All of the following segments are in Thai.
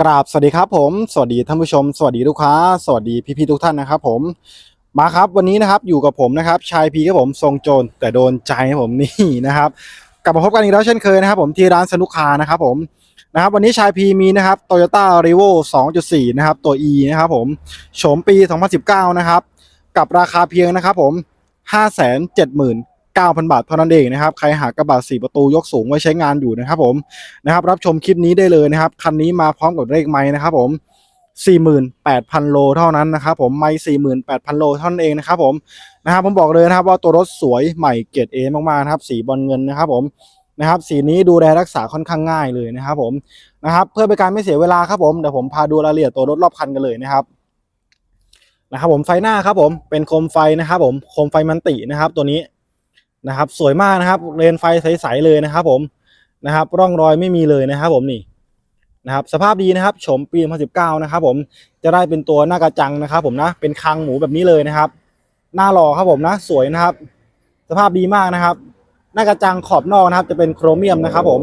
กราบสวัสดีครับผม สวัสดีท่านผู้ชม สวัสดีลูกค้า สวัสดีพี่ๆทุกท่านนะครับผมมาครับวันนี้นะครับอยู่กับผมนะครับชายพีครับผมทรงโจรแต่โดนใจครับผมนี่นะครับกลับมาพบกันอีกแล้วเช่นเคยนะครับ ผมที่ร้านสนุกคานะครับผมนะครับวันนี้ชายพีมีนะครับ Toyota r e v o 2.4 นะครับตัว E นะครับผมโฉมปี 2019 นะครับกับราคาเพียงนะครับผม 570,000 9,000 บาทเท่านั้นเองนะครับ ใครหากระบะ4ประตูยกสูงไว้ใช้งานอยู่นะครับผมนะครับ รับชมคลิปนี้ได้เลยนะครับ คันนี้มาพร้อมกับเลขไม้นะครับผม48,000 โลเท่านั้นนะครับผมไม่48,000 โลเท่านั้นเองนะครับผมนะครับผมบอกเลยนะครับว่าตัวรถสวยใหม่เกรดเอมากๆนะครับสีบอลเงินนะครับผมนะครับสีนี้ดูแลรักษาค่อนข้างง่ายเลยนะครับผมนะครับเพื่อเป็นการไม่เสียเวลาครับผมเดี๋ยวผมพาดูรายละเอียดตัวรถรอบคันกันเลยนะครับนะครับผมไฟหน้าครับผมเป็นโคมไฟนะครับผมโคมไฟมันตินะครับตัวนี้ นะครับ สวยมากนะครับเลนไฟใสๆเลยนะครับ ผมนะครับ ร่องรอยไม่มีเลยนะครับ ผมนี่นะครับ สภาพดีนะครับโฉมปี 2019 นะครับ ผมจะได้เป็นตัวหน้ากระจังนะครับ ผมนะเป็นคางหมูแบบนี้เลยนะครับ หน้าหล่อครับผมนะ สวยนะครับ สภาพดีมากนะครับ หน้ากระจังขอบนอกนะครับ จะเป็นโครเมียมนะครับ ผม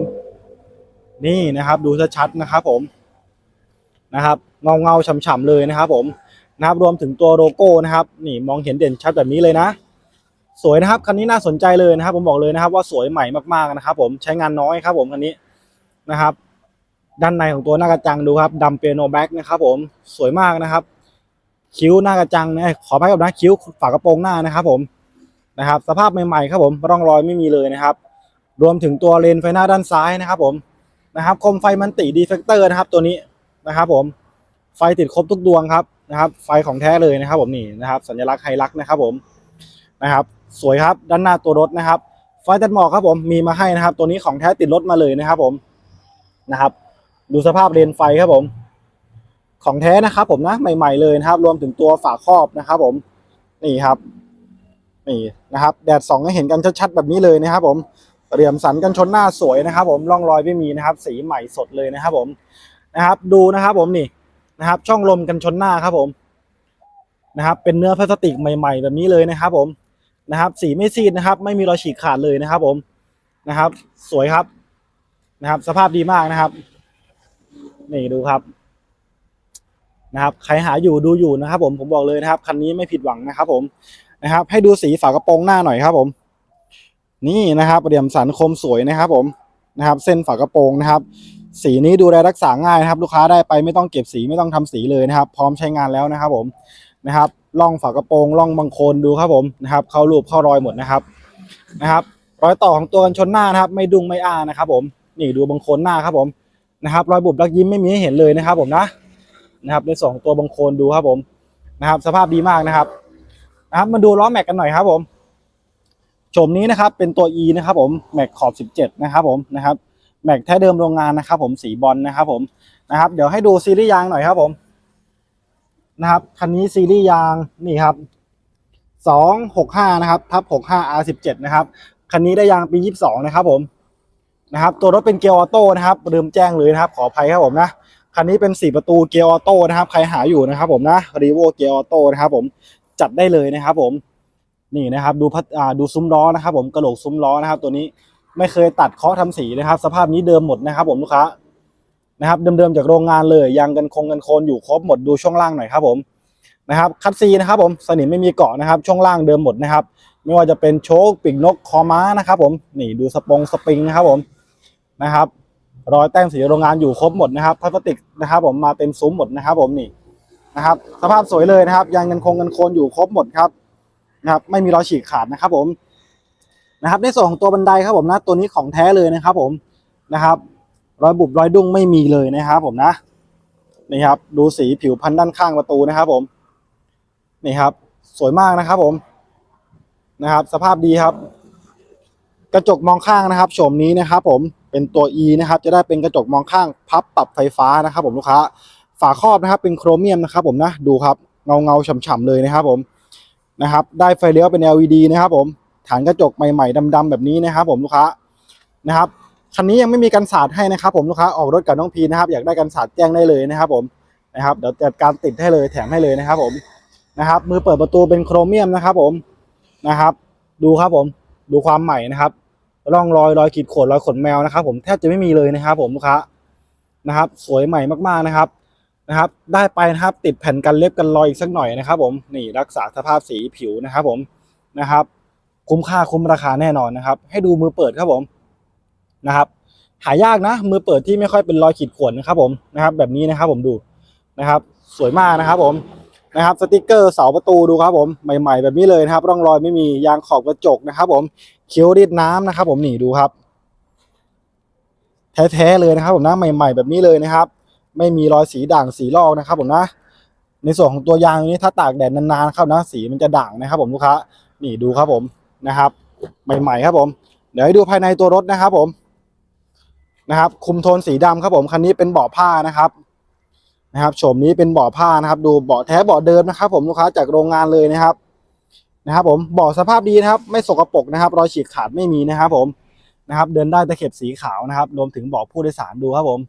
นี่นะครับ ดูชัดๆนะครับ ผมนะครับเงาเงาๆฉ่ำๆเลยนะครับ ผมนะครับรวมถึงตัวโลโก้นะครับ นี่มองเห็นเด่นชัดแบบนี้เลยนะ สวยนะครับคันนี้น่าสนใจเลยนะครับ ผมบอกเลยนะครับ ว่าสวยใหม่มากๆนะครับ ผมใช้งานน้อยครับ ผมคันนี้นะครับ ด้านในของตัวหน้ากระจังดูครับดำเปียโนแบ็กนะครับ ผมสวยมากนะครับ คิ้วหน้ากระจังนะขออภัยกับนะคิ้วฝากระโปรงหน้านะครับ ผมนะครับ สภาพใหม่ๆครับผมร่องรอยไม่มีเลยนะครับ รวมถึงตัวเลนไฟหน้าด้านซ้ายนะครับ ผมนะครับคมไฟมันติดีเฟกเตอร์นะครับ ตัวนี้นะครับ ผมไฟติดครบทุกดวงครับนะครับ ไฟของแท้เลยนะครับ ผมนี่นะครับ สัญลักษณ์ไฮลักนะครับ ผมนะครับ สวยครับ ด้านหน้าตัวรถนะครับ ไฟตัดหมอกครับผมมีมาให้นะครับ ตัวนี้ของแท้ติดรถมาเลยนะครับผมนะครับ ดูสภาพเลนไฟครับผม ของแท้นะครับผมนะใหม่ ๆเลยนะครับ รวมถึงตัวฝาครอบนะครับ ผมนี่ครับนี่นะครับ แดดสองให้เห็นกันชัดๆแบบนี้เลยนะครับ ผมเหลี่ยมสันกันชนหน้าสวยนะครับ ผมร่องรอยไม่มีนะครับ สีใหม่สดเลยนะครับ ผมนะครับ ดูนะครับ ผมนี่นะครับ ช่องลมกันชนหน้าครับผมนะครับ เป็นเนื้อพลาสติกใหม่ ๆ แบบนี้เลยนะครับ ผม นะครับ สีไม่ซีดนะครับ ไม่มีรอยฉีกขาดเลยนะครับ ผมนะครับ สวยครับนะครับ สภาพดีมากนะครับนี่ดูครับ นะครับ ใครหาอยู่ดูอยู่นะครับ ผมผมบอกเลยนะครับคันนี้ไม่ผิดหวังนะครับ ผมนะครับ ให้ดูสีฝากระโปรงหน้าหน่อยครับ ผม นี่นะครับเหลี่ยมสันคมสวยนะครับ ผมนะครับ เส้นฝากระโปรงนะครับ สีนี้ดูแลรักษาง่ายนะครับ ลูกค้าได้ไปไม่ต้องเก็บสีไม่ต้องทำสีเลยนะครับ พร้อมใช้งานแล้วนะครับ ผมนะครับ ล่องฝากระโปรงล่องบังโคลนดูครับผมนะครับเข้ารูปเข้ารอยหมดนะครับนะครับ รอยต่อของตัวกันชนหน้านะครับ ไม่ดุงไม่อ้านะครับ ผมนี่ดูบังโคลนหน้าครับผมนะครับ รอยบุบลักยิ้มไม่มีให้เห็นเลยนะครับ ผมนะนะครับ ในสองตัวบังโคลนดูครับผมนะครับ สภาพดีมากนะครับนะครับ มาดูล้อแม็กกันหน่อยครับ ผมโฉมนี้นะครับเป็นตัว E นะครับผมแม็กขอบ 17 นะครับผมนะครับแม็กแท้เดิมโรงงานนะครับ ผมสีบอลนะครับ ผมนะครับ เดี๋ยวให้ดูซีรีส์ยางหน่อยครับผม นะครับ คันนี้ซีรีส์ยางนี่ครับสองหกห้านะครับทับหกห้า R สิบเจ็ดนะครับ คันนี้ได้ยางปียี่สิบสองนะครับผมนะครับ ตัวรถเป็นเกียร์ออโต้นะครับลืมแจ้งเลยนะครับ ขออภัยครับผมนะคันนี้เป็นสี่ประตูเกียร์ออโต้นะครับ ใครหาอยู่นะครับ ผมนะรีโวเกียร์ออโต้นะครับ ผมจัดได้เลยนะครับ ผมนี่นะครับ ดูพัดอ่าดูซุ้มล้อนะครับ ผมกระโหลกซุ้มล้อนะครับ ตัวนี้ไม่เคยตัดเคาะทำสีนะครับ สภาพนี้เดิมหมดนะครับ ผมลูกค้า นะครับเดิมๆจากโรงงานเลยยางกันคงกันโคนอยู่ครบหมดดูช่วงล่างหน่อยครับผมนะครับคัดซีนะครับผมสนิมไม่มีเกาะนะครับ ช่วงล่างเดิมหมดนะครับ ไม่ว่าจะเป็นโชคปีกนกคอม้านะครับผมนี่ดูสปงสปริงนะครับผมนะครับรอยแต้มสีโรงงานอยู่ครบหมดนะครับพลาสติกนะครับ ผมมาเต็มซุ้มหมดนะครับ ผมนี่นะครับ สภาพสวยเลยนะครับยางกันคงกันโคนอยู่ครบหมดครับนะครับ ไม่มีรอยฉีกขาดนะครับผมนะครับในส่วนของตัวบันไดครับผมนะตัวนี้ของแท้เลยนะครับ ผมนะครับ รอยบุบรอยดุ้งไม่มีเลยนะครับผมนะนี่ครับ ดูสีผิวพันธุ์ด้านข้างประตูนะครับ ผมนี่ครับ สวยมากนะครับ ผมนะครับ สภาพดีครับ กระจกมองข้างนะครับโฉมนี้นะครับ ผมเป็นตัว E นะครับ จะได้เป็นกระจกมองข้างพับปรับไฟฟ้านะครับ ผมลูกค้าฝาครอบนะครับ เป็นโครเมียมนะครับ ผมนะดูครับเงาเงาฉ่ำๆเลยนะครับ ผมนะครับ ได้ไฟเลี้ยวเป็น LED นะครับ ผมฐานกระจกใหม่ๆดำๆแบบนี้นะครับ ผมลูกค้านะครับ คันนี้ยังไม่มีกันสาดให้นะครับผมลูกค้าออกรถกับน้องพีนะครับอยากได้กันสาดแจ้งได้เลยนะครับผมนะครับเดี๋ยวจัดการติดให้เลยแถมให้เลยนะครับผมนะครับ มือเปิดประตูเป็นโครเมียมนะครับผมนะครับ ดูครับผมดูความใหม่นะครับร่องรอยรอยขีดข่วนรอยขนแมวนะครับ ผมแทบจะไม่มีเลยนะครับ ผมลูกค้านะครับ สวยใหม่มากๆนะครับนะครับ ได้ไปนะครับติดแผ่นกันเล็บกันรอยอีกสักหน่อยนะครับ ผมนี่รักษาสภาพสีผิวนะครับ ผมนะครับ คุ้มค่าคุ้มราคาแน่นอนนะครับ ให้ดูมือเปิดครับผม นะครับหายากนะ มือเปิดที่ไม่ค่อยเป็นรอยขีดข่วนนะครับผมนะครับ แบบนี้นะครับผมดูนะครับ สวยมากนะครับผมนะครับสติกเกอร์เสาประตูดูครับผมใหม่ๆ แบบนี้เลยนะครับ ร่องรอยไม่มียางขอบกระจกนะครับ ผมเคี้ยวรีดน้ำนะครับ ผมนี่ดูครับ แท้ๆเลยนะครับ ผมนะใหม่ ๆ แบบนี้เลยนะครับ ไม่มีรอยสีด่างสีลอกนะครับ ผมนะ ในส่วนของตัวยางนี้ถ้าตากแดดนานๆครับนะสีมันจะด่างนะครับ ผมลูกค้านี่ดูครับผมนะครับ ใหม่ ๆ ครับผม เดี๋ยวให้ดูภายในตัวรถนะครับ ผม นะครับ คุมโทนสีดำครับผมคันนี้เป็นเบาะผ้านะครับนะครับโฉมนี้เป็นเบาะผ้านะครับ ดูเบาะแท้เบาะเดิมนะครับ ผมลูกค้าจากโรงงานเลยนะครับนะครับ ผมเบาะสภาพดีนะครับ ไม่สกปรกนะครับ รอยฉีกขาดไม่มีนะครับ ผมนะครับ เดินได้ตะเข็บสีขาวนะครับ รวมถึงเบาะผู้โดยสารดูครับผม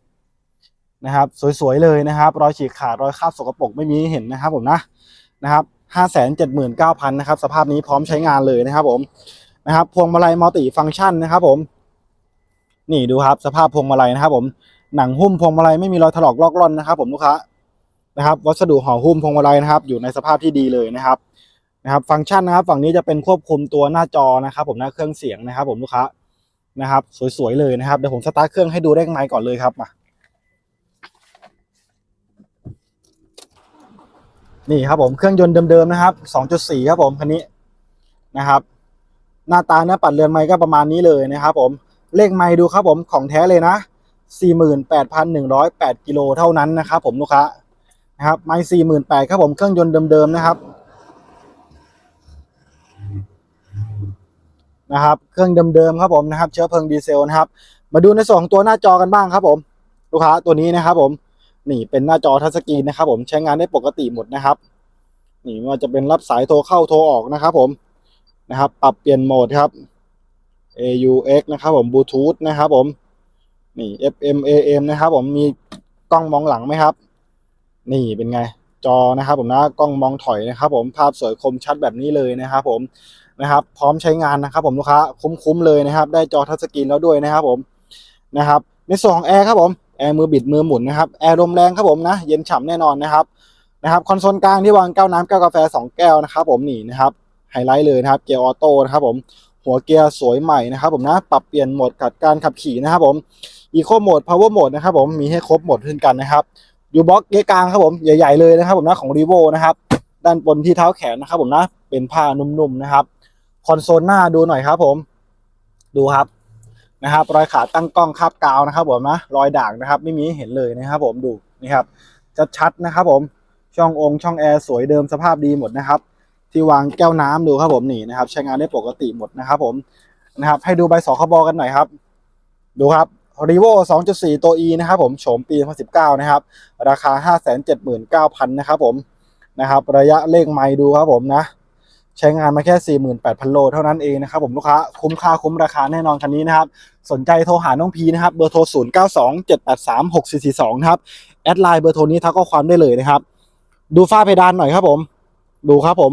นะครับ สวยๆเลยนะครับ รอยฉีกขาดรอยคราบสกปรกไม่มีเห็นนะครับ ผมนะนะครับห้าแสนเจ็ดหมื่นเก้าพันนะครับ สภาพนี้พร้อมใช้งานเลยนะครับ ผมนะครับ พวงมาลัยมัลติฟังก์ชันนะครับ ผม นี่ดูครับสภาพพวงมาลัยนะครับ ผมหนังหุ้มพวงมาลัยไม่มีรอยถลอกลอกล่อนนะครับ ผมลูกค้านะครับวัสดุห่อหุ้มพวงมาลัยนะครับ อยู่ในสภาพที่ดีเลยนะครับนะครับ ฟังก์ชันนะครับ ฝั่งนี้จะเป็นควบคุมตัวหน้าจอนะครับ ผมหน้าเครื่องเสียงนะครับ ผมลูกค้านะครับ สวยๆเลยนะครับเดี๋ยวผมสตาร์ทเครื่องให้ดูได้ข้างในก่อนเลยครับมานี่ครับผมเครื่องยนต์เดิมๆนะครับ 2.4 ครับผมคันนี้นะครับ หน้าตาเนื้อปัดเรือนไม้ก็ประมาณนี้เลยนะครับ ผม เลขไม้ดูครับผมของแท้เลยนะ 48,108กิโลเท่านั้นนะครับผมลูกค้านะครับไม้48,000ครับผมเครื่องยนต์เดิมๆนะครับนะครับเครื่องเดิมๆครับผมนะครับ เชื้อเพลิงดีเซลนะครับ มาดูในส่วนของตัวหน้าจอกันบ้างครับผม ลูกค้าตัวนี้นะครับ ผมนี่เป็นหน้าจอทัชสกรีนนะครับผมใช้งานได้ปกติหมดนะครับ นี่ไม่ว่าจะเป็นรับสายโทรเข้าโทรออกนะครับ ผมนะครับ ปรับเปลี่ยนโหมดครับ AUX นะครับผมบลูทูธนะครับผมนี่ FM AM นะครับผมมีกล้องมองหลังไหมครับ นี่เป็นไงจอนะครับผมนะกล้องมองถอยนะครับ ผมภาพสวยคมชัดแบบนี้เลยนะครับ ผมนะครับ พร้อมใช้งานนะครับ ผมลูกค้าคุ้มๆเลยนะครับ ได้จอทัชสกรีนแล้วด้วยนะครับ ผมนะครับ ในส่วนของแอร์ครับผมแอร์มือบิดมือหมุนนะครับแอร์ลมแรงครับผมนะเย็นฉ่ำแน่นอนนะครับนะครับคอนโซลกลางที่วางแก้วน้ำแก้วกาแฟสองแก้วนะครับ ผมนี่นะครับไฮไลท์เลยนะครับเกียร์ออโต้นะครับผม หัวเกียร์สวยใหม่นะครับผมนะปรับเปลี่ยนโหมดกัดการขับขี่นะครับผมอีโคโหมดพาวเวอร์โหมดนะครับผมมีให้ครบหมดเช่นกันนะครับยูบล็อกเกียร์กลางครับผมใหญ่ๆเลยนะครับผมนะของรีโวนะครับด้านบนที่เท้าแขนนะครับผมนะเป็นผ้านุ่มๆนะครับคอนโซลหน้าดูหน่อยครับผมดูครับนะครับ รอยขาตั้งกล้องคาบกาวนะครับผมนะรอยด่างนะครับ ไม่มีให้เห็นเลยนะครับผมดูนี่ครับชัดๆนะครับผมช่ององค์ช่องแอร์สวยเดิมสภาพดีหมดนะครับ ที่วางแก้วน้ำดูครับผมนี่นะครับ ใช้งานได้ปกติหมดนะครับผมนะครับ ให้ดูใบสคบกันหน่อยครับ ดูครับ r e v o 2.4 ตัว E นะครับผมโฉมปี 2019 นะครับ ราคา 579,000 นะครับผมนะครับ ระยะเลขไมล์ดูครับผมนะ ใช้งานมาแค่ 48,000 โลเท่านั้นเองนะครับผมลูกค้าคุ้มค่าคุ้มราคาแน่นอนคันนี้นะครับ สนใจโทรหาน้องพีนะครับ เบอร์โทร 0927836442 นะครับ แอดไลน์เบอร์โทรนี้ทักข้อความได้เลยนะครับ ดูฝ้าเพดานหน่อยครับผม ดูครับผม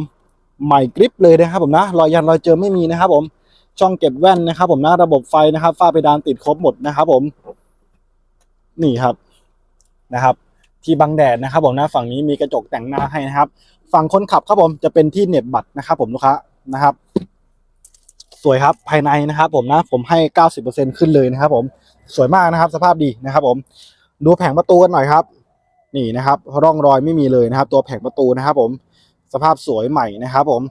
ใหม่กริปเลยนะครับผมนะรอยยันรอยเจิมไม่มีนะครับผมช่องเก็บแว่นนะครับ ผมนะระบบไฟนะครับฝ้าเพดานติดครบหมดนะครับ ผม นี่ครับนะครับ ที่บังแดดนะครับ ผมนะฝั่งนี้มีกระจกแต่งหน้าให้นะครับ ฝั่งคนขับครับผมจะเป็นที่เหน็บบัตรนะครับ ผมลูกค้านะครับ สวยครับภายในนะครับ ผมนะ ผมให้เก้าสิบเปอร์เซ็นขึ้นเลยนะครับ ผมสวยมากนะครับ สภาพดีนะครับ ผม ดูแผงประตูกันหน่อยครับ นี่นะครับ ร่องรอยไม่มีเลยนะครับ ตัวแผงประตูนะครับ ผม สภาพสวยใหม่นะครับผม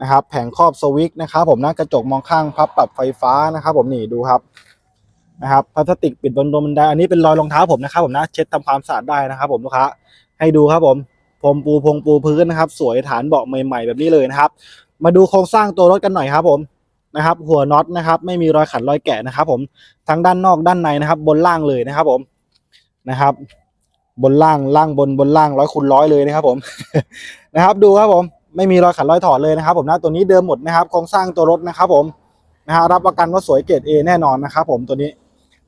นะครับแผงครอบสวิตช์นะครับผมนะกระจกมองข้างพับปรับไฟฟ้านะครับ ผมนี่ดูครับนะครับพลาสติกปิดบนบันไดอันนี้เป็นรอยรองเท้าผมนะครับผมนะเช็ดทำความสะอาดได้นะครับ ผมลูกค้าให้ดูครับผมพรมปูพงปูพื้นนะครับ สวยฐานเบาะใหม่ๆแบบนี้เลยนะครับ มาดูโครงสร้างตัวรถกันหน่อยครับผมนะครับหัวน็อตนะครับไม่มีรอยขัดรอยแกะนะครับ ผมทั้งด้านนอกด้านในนะครับ บนล่างเลยนะครับ ผมนะครับ บนล่างล่างบนบนล่างร้อยคูณร้อยเลยนะครับผมนะครับดูครับผมไม่มีรอยขัดรอยถอดเลยนะครับผมนะตัวนี้เดิมหมดนะครับโครงสร้างตัวรถนะครับผมนะฮะรับประกันว่าสวยเกรดเอแน่นอนนะครับผมตัวนี้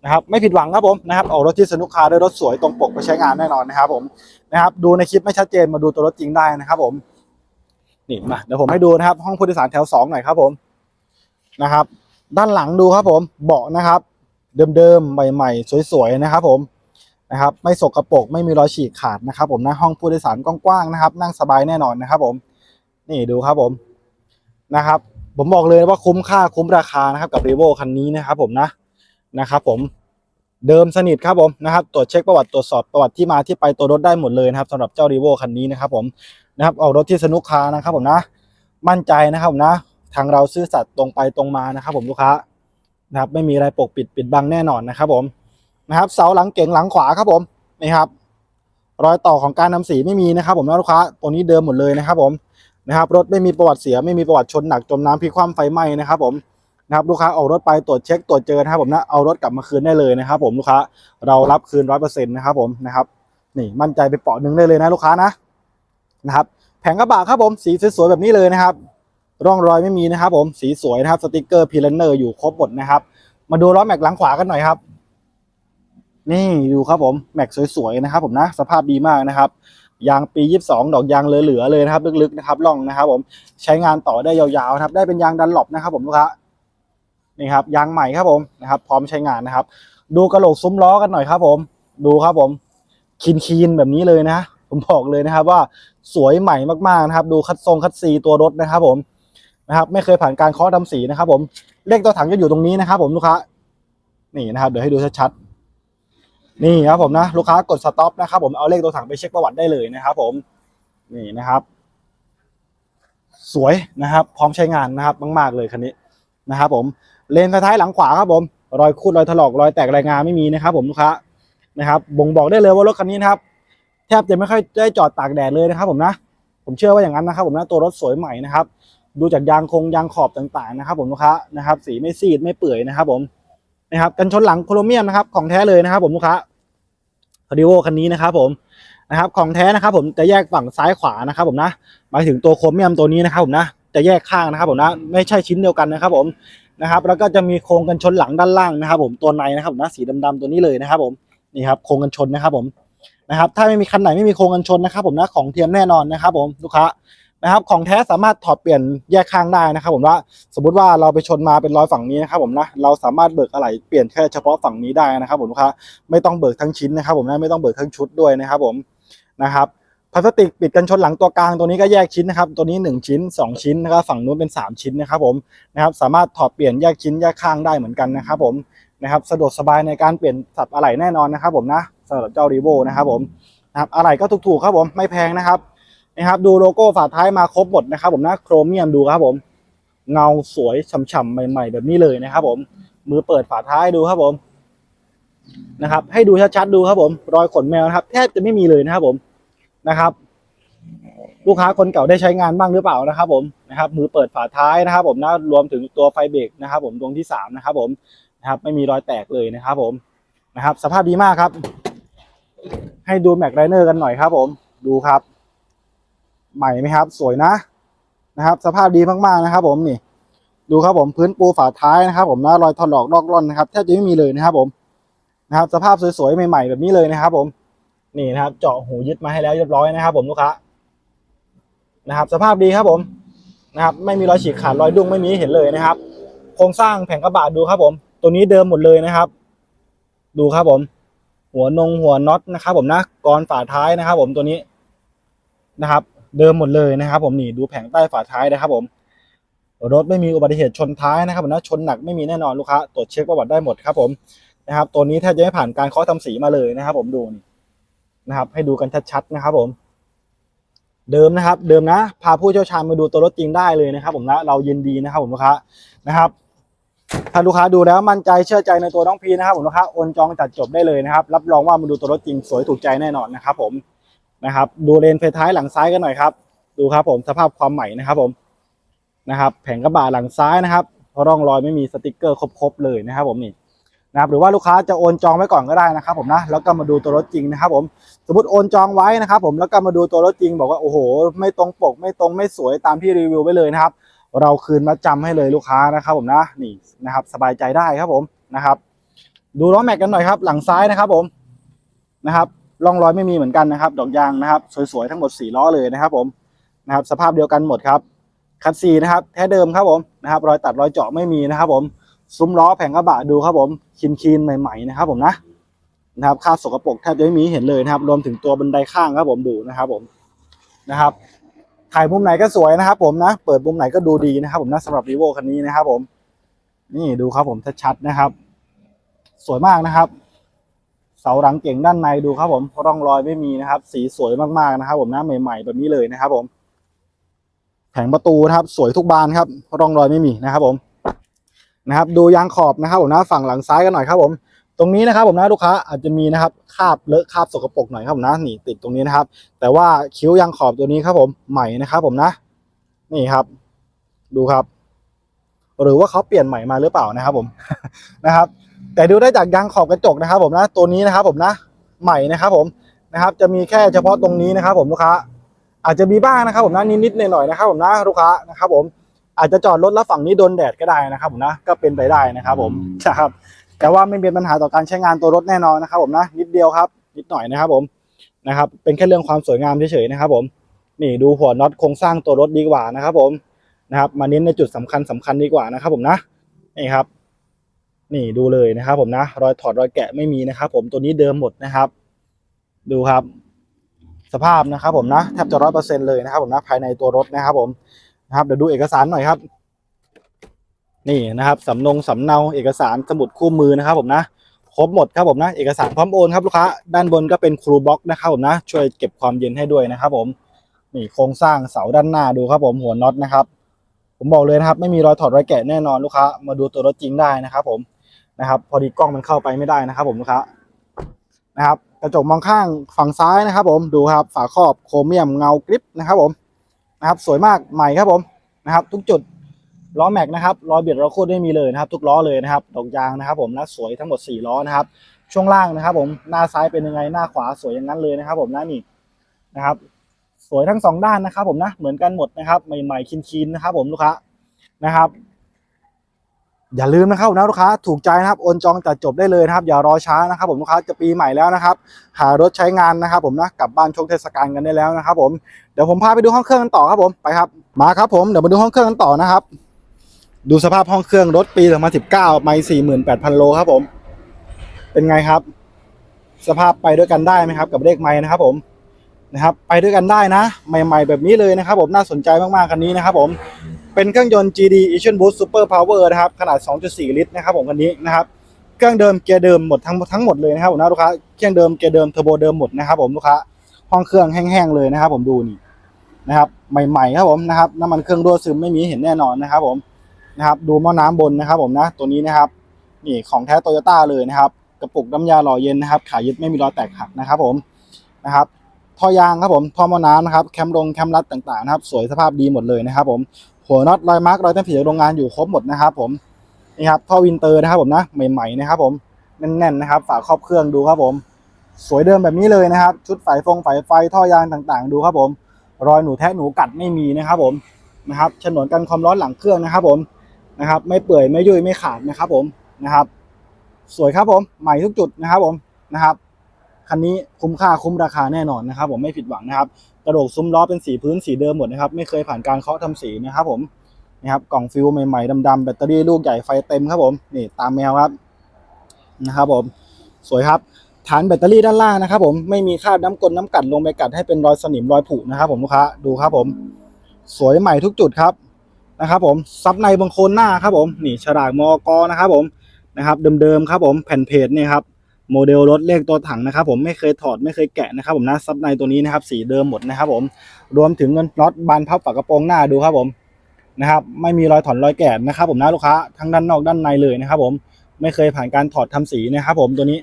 นะครับไม่ผิดหวังครับผมนะครับออกรถที่สนุกคาร์ด้วยรถสวยตรงปกไปใช้งานแน่นอนนะครับผมนะครับดูในคลิปไม่ชัดเจนมาดูตัวรถจริงได้นะครับผมนี่มาเดี๋ยวผมให้ดูนะครับ ห้องผู้โดยสารแถวสองหน่อยครับผมนะครับ ด้านหลังดูครับผมเบาะนะครับ เดิมๆใหม่ๆ สวยๆนะครับผม นะครับไม่สกรปรกไม่มีรอยฉีกขาดนะครับ ผมนะห้องผู้โดยสารกว้างๆนะครับ นั่งสบายแน่นอนนะครับ ผม นี่ดูครับผมนะครับ ผมบอกเลยว่าคุ้มค่าคุ้มราคานะครับ กับรีโวคันนี้นะครับ ผมนะนะครับ ผมเดิมสนิทครับผมนะครับตรวจเช็คประวัติตรวจสอบประวัติที่มาที่ไปตัวรถได้หมดเลยนะครับสำหรับเจ้ารีโวคันนี้นะครับ ผมนะครับออกรถที่สนุกค้านะครับ ผมนะ มั่นใจนะครับผมนะ ทางเราซื่อสัตย์ตรงไปตรงมานะครับ ผมลูกค้านะครับ ไม่มีอะไรปกปิดปิดบังแน่นอนนะครับ ผม นะครับ เสาหลังเก๋งหลังขวาครับผมนี่ครับ รอยต่อของการนำสีไม่มีนะครับ ผมนะลูกค้าตัวนี้เดิมหมดเลยนะครับผมนะครับรถไม่มีประวัติเสียไม่มีประวัติชนหนักจมน้ำพลิกคว่ำไฟไหม้นะครับ ผมนะครับลูกค้าออกรถไปตรวจเช็คตรวจเจอนะครับผมนะเอารถกลับมาคืนได้เลยนะครับ ผมลูกค้าเรารับคืนร้อยเปอร์เซ็นต์นะครับผมนะครับนี่มั่นใจไปเปาะหนึ่งได้เลยนะลูกค้านะนะครับแผงกระบะครับผมสีสวยๆแบบนี้เลยนะครับ ร่องรอยไม่มีนะครับ ผมสีสวยนะครับสติกเกอร์พีลันเนอร์อยู่ครบหมดนะครับ มาดูล้อแม็กหลังขวากันหน่อยครับ นี่ดูครับผมแม็กสวยๆนะครับผมนะสภาพดีมากนะครับยางปี 22 ดอกยางเหลือๆเลยนะครับ ลึกๆนะครับล่องนะครับ ผมใช้งานต่อได้ยาวๆครับ ได้เป็นยางดันหลบนะครับ ผมลูกค้านี่ครับยางใหม่ครับผมนะครับ พร้อมใช้งานนะครับ ดูกระโหลกซุ้มล้อกันหน่อยครับ ผม ดูครับผมคีนคีนแบบนี้เลยนะ ผมบอกเลยนะครับ ว่าสวยใหม่มากๆนะครับ ดูคัดทรงคัดซีตัวรถนะครับ ผมนะครับ ไม่เคยผ่านการเคาะดำสีนะครับ ผมเลขตัวถังจะอยู่ตรงนี้นะครับ ผมลูกค้านี่นะครับ เดี๋ยวให้ดูชัดๆ นี่ครับผมนะลูกค้ากดสต็อปนะครับผมเอาเลขตัวถังไปเช็คประวัติได้เลยนะครับผมนี่นะครับ สวยนะครับ พร้อมใช้งานนะครับ มาก ๆ เลยคันนี้นะครับผมเลนท้ายหลังขวาครับผม รอยคูดรอยถลอกรอยแตกรายงานไม่มีนะครับ ผมลูกค้านะครับ บ่งบอกได้เลยว่ารถคันนี้นะครับ แทบจะไม่ค่อยได้จอดตากแดดเลยนะครับ ผมนะ ผมเชื่อว่าอย่างนั้นนะครับ ผมนะตัวรถสวยใหม่นะครับ ดูจากยางคงยางขอบต่างๆนะครับ ผมลูกค้านะครับ สีไม่ซีดไม่เปื่อยนะครับ ผม นะครับกันชนหลังโครเมียมนะครับของแท้เลยนะครับ ผมลูกค้าคาริโอคันนี้นะครับผมนะครับของแท้นะครับ ผมจะแยกฝั่งซ้ายขวานะครับ ผมนะหมายถึงตัวโครเมียมตัวนี้นะครับผมนะจะแยกข้างนะครับผมนะไม่ใช่ชิ้นเดียวกันนะครับ ผมนะครับ แล้วก็จะมีโครงกันชนหลังด้านล่างนะครับ ผมตัวในนะครับผมนะสีดำๆตัวนี้เลยนะครับ ผมนี่ครับโครงกันชนนะครับ ผมนะครับ ถ้าไม่มีคันไหนไม่มีโครงกันชนนะครับ ผมนะของเทียมแน่นอนนะครับ ผมลูกค้า นะครับ ของแท้สามารถถอดเปลี่ยนแยกข้างได้นะครับ ผมว่าสมมติว่าเราไปชนมาเป็นรอยฝั่งนี้นะครับ ผมนะเราสามารถเบิกอะไหล่เปลี่ยนแค่เฉพาะฝั่งนี้ได้นะครับ ผมลูกค้าไม่ต้องเบิกทั้งชิ้นนะครับ ผมนะไม่ต้องเบิกทั้งชุดด้วยนะครับ ผมนะครับพลาสติกปิดกันชนหลังตัวกลางตัวนี้ก็แยกชิ้นนะครับ ตัวนี้หนึ่งชิ้นสองชิ้นนะครับฝั่งนู้นเป็นสามชิ้นนะครับผมนะครับสามารถถอดเปลี่ยนแยกชิ้นแยกข้างได้เหมือนกันนะครับผมนะครับสะดวกสบายในการเปลี่ยนสับอะไหล่แน่นอนนะครับ ผมนะสำหรับเจ้ารีโวนะครับผมนะครับอะไรก็ถูกๆครับผมไม่แพงนะครับ นะครับดูโลโก้ฝาท้ายมาครบหมดนะครับ ผมนะโครเมียมดูครับผม เงาสวยฉ่ำๆใหม่ ๆ แบบนี้เลยนะครับ ผมมือเปิดฝาท้ายดูครับผมนะครับ ให้ดูชัดๆดูครับผม รอยขนแมวนะครับ แทบจะไม่มีเลยนะครับผมนะครับ ลูกค้าคนเก่าได้ใช้งานบ้างหรือเปล่านะครับ ผมนะครับ มือเปิดฝาท้ายนะครับ ผมนะรวมถึงตัวไฟเบรกนะครับ ผมดวงที่สามนะครับ ผมนะครับ ไม่มีรอยแตกเลยนะครับ ผมนะครับ สภาพดีมากครับ ให้ดูแม็กไรเนอร์กันหน่อยครับ ผมดูครับ ใหม่ไหมครับ สวยนะนะครับ สภาพดีมากๆนะครับ ผมนี่ดูครับผมพื้นปูฝาท้ายนะครับ ผมนะรอยถลอกลอกล่อนนะครับแทบจะไม่มีเลยนะครับ ผมนะครับ สภาพสวยๆใหม่ๆแบบนี้เลยนะครับ ผมนี่นะครับ เจาะหูยึดมาให้แล้วเรียบร้อยนะครับ ผมลูกค้านะครับ สภาพดีครับผมนะครับ ไม่มีรอยฉีกขาดรอยดุ้งไม่มีเห็นเลยนะครับ โครงสร้างแผงกระบะดูครับ ผม ตัวนี้เดิมหมดเลยนะครับ ดูครับผม หัวนงหัวน็อตนะครับ ผมนะกรฝาท้ายนะครับ ผมตัวนี้นะครับ เดิมหมดเลยนะครับ ผมนี่ดูแผงใต้ฝาท้ายนะครับ ผมรถไม่มีอุบัติเหตุชนท้ายนะครับผมนะชนหนักไม่มีแน่นอนลูกค้าตรวจเช็คประวัติได้หมดครับ ผมนะครับตัวนี้แทบจะไม่ผ่านการเคาะทำสีมาเลยนะครับ ผมดูนี่นะครับ ให้ดูกันชัดๆนะครับ ผม เดิมนะครับ เดิมนะ พาผู้เชี่ยวชาญมาดูตัวรถจริงได้เลยนะครับ ผมนะเรายินดีนะครับ ผมลูกค้านะครับถ้าลูกค้าดูแล้วมั่นใจเชื่อใจในตัวน้องพีนะครับผมลูกค้าโอนจองจัดจบได้เลยนะครับ รับรองว่ามาดูตัวรถจริงสวยถูกใจแน่นอนนะครับ ผม นะครับ ดูเลนไฟท้ายหลังซ้ายกันหน่อยครับ ดูครับผมสภาพความใหม่นะครับผมนะครับ แผงกระบะหลังซ้ายนะครับร่องรอยไม่มีสติกเกอร์ครบๆเลยนะครับ ผมนี่นะครับหรือว่าลูกค้าจะโอนจองไว้ก่อนก็ได้นะครับ ผมนะแล้วก็มาดูตัวรถจริงนะครับ ผมสมมติโอนจองไว้นะครับ ผมแล้วก็มาดูตัวรถจริง บอกว่าโอ้โห ไม่ตรงปก ไม่ตรงไม่สวยตามที่รีวิวไว้เลยนะครับ เราคืนมาจำให้เลยลูกค้านะครับ ผมนะนี่นะครับ สบายใจได้ครับผมนะครับ ดูล้อแม็กกันหน่อยครับ หลังซ้ายนะครับ ผมนะครับ ร่องรอยไม่มีเหมือนกันนะครับ ดอกยางนะครับ สวยๆทั้งหมดสี่ล้อเลยนะครับ ผมนะครับ สภาพเดียวกันหมดครับคัดซีนะครับแท้เดิมครับผมนะครับ รอยตัดรอยเจาะไม่มีนะครับ ผมซุ้มล้อแผงกระบะดูครับผมคินคีนๆใหม่ๆนะครับ ผมนะนะครับคราสกปรกแทบจะไม่มีเห็นเลยนะครับ รวมถึงตัวบันไดข้างครับผมดูนะครับผมนะครับ ถ่ายมุมไหนก็สวยนะครับ ผมนะ เปิดมุมไหนก็ดูดีนะครับ ผมนะสำหรับ vivo คันนี้นะครับ ผม นี่ดูครับผมชัดๆนะครับ สวยมากนะครับ สาหลังเก่งด้านในดูครับผมร่องรอยไม่มีนะครับ สีสวยมากๆนะครับ ผมนะใหม่ๆแบบนี้เลยนะครับ ผม แผงประตูนะครับ สวยทุกบานครับร่องรอยไม่มีนะครับ ผมนะครับ ดูยางขอบนะครับ ผมนะฝั่งหลังซ้ายกันหน่อยครับ ผม ตรงนี้นะครับ ผมนะลูกค้าอาจจะมีนะครับคาบเลอะคาบสกปรกหน่อยครับผมนะนี่ติดตรงนี้นะครับ แต่ว่าคิ้วยางขอบตัวนี้ครับ ผมใหม่นะครับ ผมนะนี่ครับ ดูครับ หรือว่าเขาเปลี่ยนใหม่มาหรือเปล่านะครับ ผมนะครับ แต่ดูได้จากยางขอบกระจกนะครับ ผมนะตัวนี้นะครับ ผมนะใหม่นะครับ ผมนะครับ จะมีแค่เฉพาะตรงนี้นะครับ ผมลูกค้า อาจจะมีบ้างนะครับ ผมนะนิดๆหน่อยๆนะครับ ผมนะลูกค้านะครับ ผมอาจจะจอดรถแล้วฝั่งนี้โดนแดดก็ได้นะครับ ผมนะก็เป็นไปได้นะครับ ผมนะครับแต่ว่าไม่เป็นปัญหาต่อการใช้งานตัวรถแน่นอนนะครับ ผมนะนิดเดียวครับ นิดหน่อยนะครับ ผมนะครับ เป็นแค่เรื่องความสวยงามเฉยๆนะครับ ผมนี่ดูหัวน็อตโครงสร้างตัวรถดีกว่านะครับ ผมนะครับ มาเน้นในจุดสำคัญสำคัญดีกว่านะครับ ผมนะนี่ครับ นี่ดูเลยนะครับผมนะ รอยถอดรอยแกะไม่มีนะครับ ผมตัวนี้เดิมหมดนะครับ ดูครับ สภาพนะครับ ผมนะแทบจะร้อยเปอร์เซ็นเลยนะครับ ผมนะภายในตัวรถนะครับ ผมนะครับเดี๋ยวดูเอกสารหน่อยครับ นี่นะครับสำนงสำเนาเอกสารสมุดคู่มือนะครับ ผมนะครบหมดครับผมนะเอกสารพร้อมโอนครับลูกค้าด้านบนก็เป็นครูบ็อกนะครับผมนะช่วยเก็บความเย็นให้ด้วยนะครับ ผมนี่โครงสร้างเสาด้านหน้าดูครับ ผมหัวน็อตนะครับ ผมบอกเลยนะครับ ไม่มีรอยถอดรอยแกะแน่นอนลูกค้ามาดูตัวรถจริงได้นะครับ ผม นะครับ พอดีกล้องมันเข้าไปไม่ได้นะครับ ผมลูกค้านะครับ กระจกมองข้างฝั่งซ้ายนะครับ ผมดูครับฝาครอบโครเมียมเงากริปนะครับผมนะครับ สวยมากใหม่ครับผมนะครับ ทุกจุดล้อแม็กนะครับรอยเบียดรอยคูดไม่มีเลยนะครับ ทุกล้อเลยนะครับดอกยางนะครับ ผมและสวยทั้งหมด 4 ล้อนะครับ ช่วงล่างนะครับ ผมหน้าซ้ายเป็นยังไงหน้าขวาสวยอย่างนั้นเลยนะครับ ผมนะนี่นะครับ สวยทั้งสองด้านนะครับ ผมนะเหมือนกันหมดนะครับ ใหม่ๆคินๆนะครับ ผมลูกค้านะครับ อย่าลืมนะครับนะลูกค้าถูกใจนะครับโอนจองจัดจบได้เลยนะครับ อย่ารอช้านะครับผมลูกค้าจะปีใหม่แล้วนะครับ หารถใช้งานนะครับ ผมนะกลับบ้านช่วงเทศกาลกันได้แล้วนะครับ ผมเดี๋ยวผมพาไปดูห้องเครื่องกันต่อครับผมไปครับมาครับผมเดี๋ยวมาดูห้องเครื่องกันต่อนะครับ ดูสภาพห้องเครื่องรถปี 2019 ไม่ 48,000 โลครับผม เป็นไงครับ สภาพไปด้วยกันได้ไหมครับ กับเลขไม้นะครับ ผมนะครับ ไปด้วยกันได้นะ ใหม่ ๆ แบบนี้เลยนะครับ ผมน่าสนใจมากๆคันนี้นะครับ ผม เป็นเครื่องยนต์ GD Edition Boost Super Power นะครับ ขนาด 2.4 ลิตรนะครับผมคันนี้นะครับ เครื่องเดิมเกียร์เดิมหมดทั้งทั้งหมดเลยนะครับผมนะลูกค้า เครื่องเดิมเกียร์เดิมเทอร์โบเดิมหมดนะครับผมลูกค้า ห้องเครื่องแห้งๆเลยนะครับผมดูนี่นะครับใหม่ๆครับผมนะครับน้ำมันเครื่องรั่วซึมไม่มีเห็นแน่นอนนะครับผมนะครับดูหม้อน้ำบนนะครับผมนะตัวนี้นะครับนี่ของแท้โตโยต้าเลยนะครับกระปุกน้ำยาหล่อเย็นนะครับขายึดไม่มีรอยแตกหักนะครับผมนะครับท่อยางครับผมท่อหม้อน้ำนะครับแคมลงแคมรัดต่างๆนะครับ สวยสภาพดีหมดเลยนะครับผม หัวน็อตรอยมาร์กรอยแต้มผีจากโรงงานอยู่ครบหมดนะครับผมนี่ครับท่อวินเตอร์นะครับผมนะใหม่ๆนะครับผมแน่นๆนะครับฝาครอบเครื่องดูครับผม สวยเดิมแบบนี้เลยนะครับ ชุดไฟฟงไฟไฟท่อยางต่างๆ ดูครับผม รอยหนูแทะหนูกัดไม่มีนะครับผมนะครับฉนวนกันความร้อนหลังเครื่องนะครับ ผมนะครับ ไม่เปื่อยไม่ยุ่ยไม่ขาดนะครับ ผมนะครับ สวยครับผมใหม่ทุกจุดนะครับผมนะครับ คันนี้คุ้มค่าคุ้มราคาแน่นอนนะครับ ผมไม่ผิดหวังนะครับกระโดกซุ้มล้อเป็นสีพื้นสีเดิมหมดนะครับไม่เคยผ่านการเคาะทำสีนะครับผมนะครับกล่องฟิวใหม่ๆดำๆแบตเตอรี่ลูกใหญ่ไฟเต็มครับผมนี่ตามแมวครับนะครับผมสวยครับฐานแบตเตอรี่ด้านล่างนะครับผมไม่มีคราบน้ำกลน้ำกัดลงไปกัดให้เป็นรอยสนิมรอยผุนะครับผมลูกค้าดูครับผม สวยใหม่ทุกจุดครับนะครับผมซับในบังโคนหน้าครับผมนี่ฉลากมอกนะครับผมนะครับเดิมๆครับผมแผ่นเพจเนี่ยครับ โมเดลรถเลขตัวถังนะครับผมไม่เคยถอดไม่เคยแกะนะครับผมนะซับในตัวนี้นะครับสีเดิมหมดนะครับผมรวมถึงเงินน็อตบานพับฝากระโปรงหน้าดูครับผมนะครับไม่มีรอยถอนรอยแกะนะครับผมนะลูกค้าทั้งด้านนอกด้านในเลยนะครับผมไม่เคยผ่านการถอดทำสีนะครับผมตัวนี้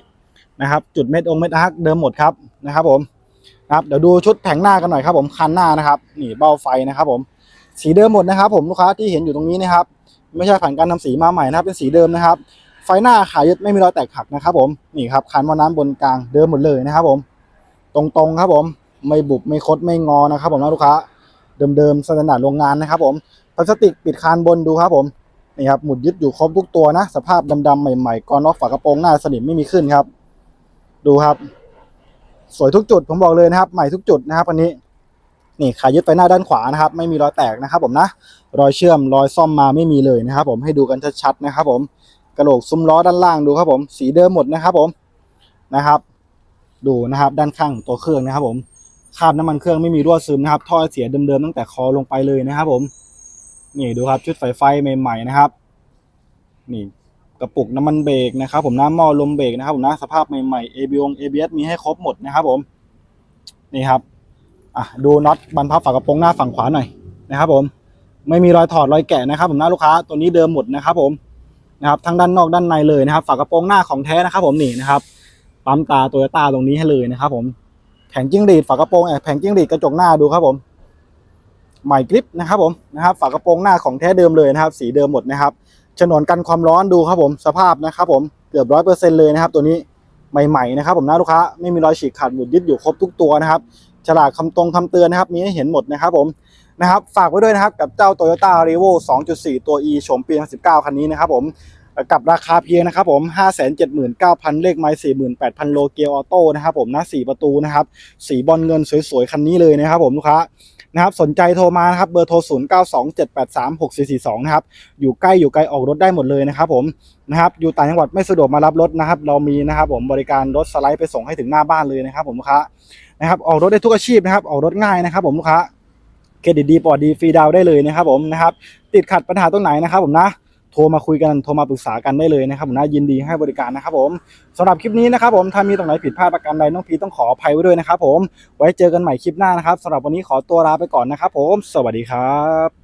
นะครับจุดเม็ดองเม็ดอาร์คเดิมหมดครับนะครับผมนะครับเดี๋ยวดูชุดแผงหน้ากันหน่อยครับผมคันหน้านะครับนี่เบ้าไฟนะครับผมสีเดิมหมดนะครับผมลูกค้าที่เห็นอยู่ตรงนี้นะครับ ไม่ใช่ผ่านการทำสีมาใหม่นะครับเป็นสีเดิมนะครับ ไฟหน้าขายึดไม่มีรอยแตกหักนะครับผมนี่ครับคันว่าน้ำบนกลางเดิมหมดเลยนะครับผมตรงๆครับผมไม่บุบไม่คดไม่งอนะครับ ผมนะลูกค้าเดิมๆสแตนดาร์ดโรงงานนะครับ ผมพลาสติกปิดคานบนดูครับผมนี่ครับหมุดยึดอยู่ครบทุกตัวนะ สภาพดำๆใหม่ๆก้อนน็อกฝากระโปรงหน้าสนิมไม่มีขึ้นครับ ดูครับ สวยทุกจุดผมบอกเลยนะครับ ใหม่ทุกจุดนะครับอันนี้ นี่ขายึดไฟหน้าด้านขวานะครับ ไม่มีรอยแตกนะครับ ผมนะรอยเชื่อมรอยซ่อมมาไม่มีเลยนะครับ ผมให้ดูกันชัดๆนะครับ ผม กระโหลกซุ้มล้อด้านล่างดูครับผม สีเดิมหมดนะครับผมนะครับ ดูนะครับด้านข้างตัวเครื่องนะครับ ผมคราบน้ำมันเครื่องไม่มีรั่วซึมนะครับท่อเสียเดิมๆตั้งแต่คอลงไปเลยนะครับ ผม นี่ดูครับชุดไฟไฟใหม่ๆนะครับ นี่กระปุกน้ำมันเบรกนะครับ ผมน้ำหม้อลมเบรกนะครับ ผมนะสภาพใหม่ๆ ABS ABS มีให้ครบหมดนะครับ ผม นี่ครับอะดูน็อตบรรพับฝากระโปรงหน้าฝั่งขวาหน่อยนะครับ ผมไม่มีรอยถอดรอยแกะนะครับ ผมหนะลูกค้าตัวนี้เดิมหมดนะครับ ผม นะครับทั้งด้านนอกด้านในเลยนะครับฝากระโปรงหน้าของแท้นะครับ ผมนี่นะครับปั๊มตาโตโยต้าตรงนี้ให้เลยนะครับ ผมแผงจิ้งหรีดฝากระโปรงแอบแผงจิ้งหรีดกระจกหน้าดูครับผมใหม่กริปนะครับผมนะครับฝากระโปรงหน้าของแท้เดิมเลยนะครับ สีเดิมหมดนะครับฉนวนกันความร้อนดูครับผมสภาพนะครับ ผมเกือบร้อยเปอร์เซ็นเลยนะครับ ตัวนี้ใหม่ๆนะครับผมนะลูกค้าไม่มีรอยฉีกขาดหมุดยึดอยู่ครบทุกตัวนะครับฉลากคำตรงคำเตือนนะครับ มีให้เห็นหมดนะครับ ผม นะครับฝากไว้ด้วยนะครับกับเจ้า Toyota r e v o 2.4 ตัว E โฉมปี 2019 คันนี้นะครับผมกับราคาเพียงนะครับผม 579,000 เลขไม้48,000 โลเกียร์ออโต้นะครับผมนะ4ประตูนะครับสีบอลเงินสวยๆ คันนี้เลยนะครับผมลูกค้านะครับสนใจโทรมานะครับเบอร์โทร 0927836442 นะครับอยู่ใกล้อยู่ไกลออกรถได้หมดเลยนะครับผมนะครับอยู่ต่างจังหวัดไม่สะดวกมารับรถนะครับ เรามีนะครับผมบริการรถสไลด์ไปส่งให้ถึงหน้าบ้านเลยนะครับผมลูกค้านะครับออกรถได้ทุกอาชีพนะครับออกรถง่ายนะครับผมลูกค้า เครดิตดีปลอดดีฟรีดาวได้เลยนะครับผมนะครับติดขัดปัญหาตรงไหนนะครับผมนะโทรมาคุยกันโทรมาปรึกษากันได้เลยนะครับผมนะยินดีให้บริการนะครับผมสำหรับคลิปนี้นะครับผมถ้ามีตรงไหนผิดพลาดประการใดน้องพีต้องขออภัยไว้ด้วยนะครับผมไว้เจอกันใหม่คลิปหน้านะครับสำหรับวันนี้ขอตัวลาไปก่อนนะครับผม สวัสดีครับ